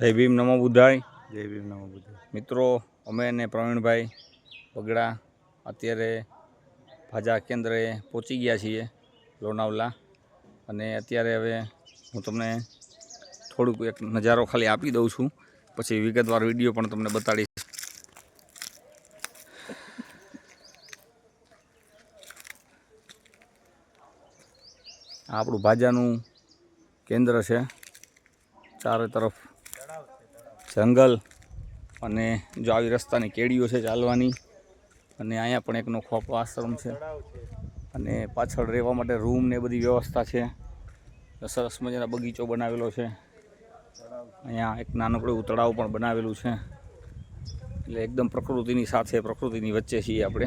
જય ભીમ નમો બુદ્ધાય. જય ભીમ નમો બુદ્ધાય. મિત્રો, અમે અને પ્રવીણભાઈ બગડા અત્યારે ભાજા કેન્દ્રે પહોંચી ગયા છીએ લોનાવલા. અને અત્યારે હવે હું તમને થોડુંક એક નજારો ખાલી આપી દઉં છું. પછી વિગતવાર વીડિયો પણ તમને બતાડીશ. આપણું ભાજાનું કેન્દ્ર છે. ચારે તરફ જંગલ અને જો આવી રસ્તાની કેડીઓ છે ચાલવાની અને અહીંયા પણ એક નોખો આશ્રમ છે. અને પાછળ રહેવા માટે રૂમ ને બધી વ્યવસ્થા છે. સરસ મજાના બગીચો બનાવેલો છે. અહીંયા એક નાનકડું તળાવ પણ બનાવેલું છે. એટલે એકદમ પ્રકૃતિની સાથે પ્રકૃતિની વચ્ચે છીએ આપણે.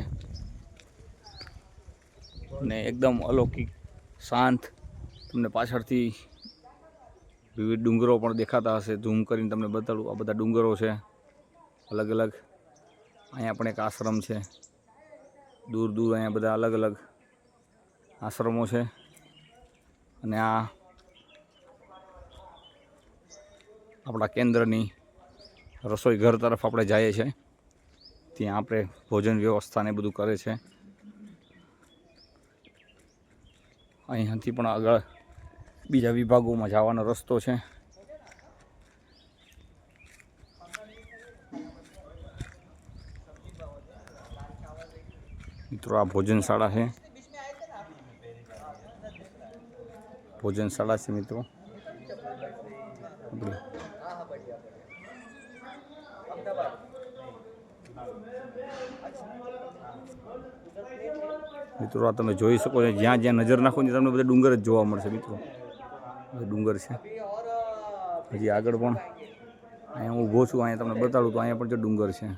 અને એકદમ અલૌકિક, શાંત, તમને પાછળથી વિવિધ ડુંગરો પણ દેખાતા હશે. ઝૂમ કરીને તમને બતાડું. આ બધા ડુંગરો છે. અલગ અલગ. અહીંયા પણ એક આશ્રમ છે. દૂર દૂર અહીંયા બધા અલગ અલગ આશ્રમો છે. અને આ આપણા કેન્દ્રની રસોઈ ઘર તરફ આપણે જઈએ છીએ. ત્યાં આપણે ભોજન વ્યવસ્થાને બધું કરે છે. અહીંયાથી પણ આગળ બીજા વિભાગોમાં જવાનો રસ્તો છે. મિત્રો, આ ભોજનશાળા છે. ભોજનશાળા છે મિત્રો. મિત્રો, આ તમે જોઈ શકો છો, જ્યાં જ્યાં નજર નાખો ને તમને બધા ડુંગર જ જોવા મળશે, મિત્રો. ડુંગર છે. હજી આગળ પણ અહીંયા હું ઊભો છું, અહીંયા તમને બતાડું તો અહીંયા પણ જે ડુંગર છે.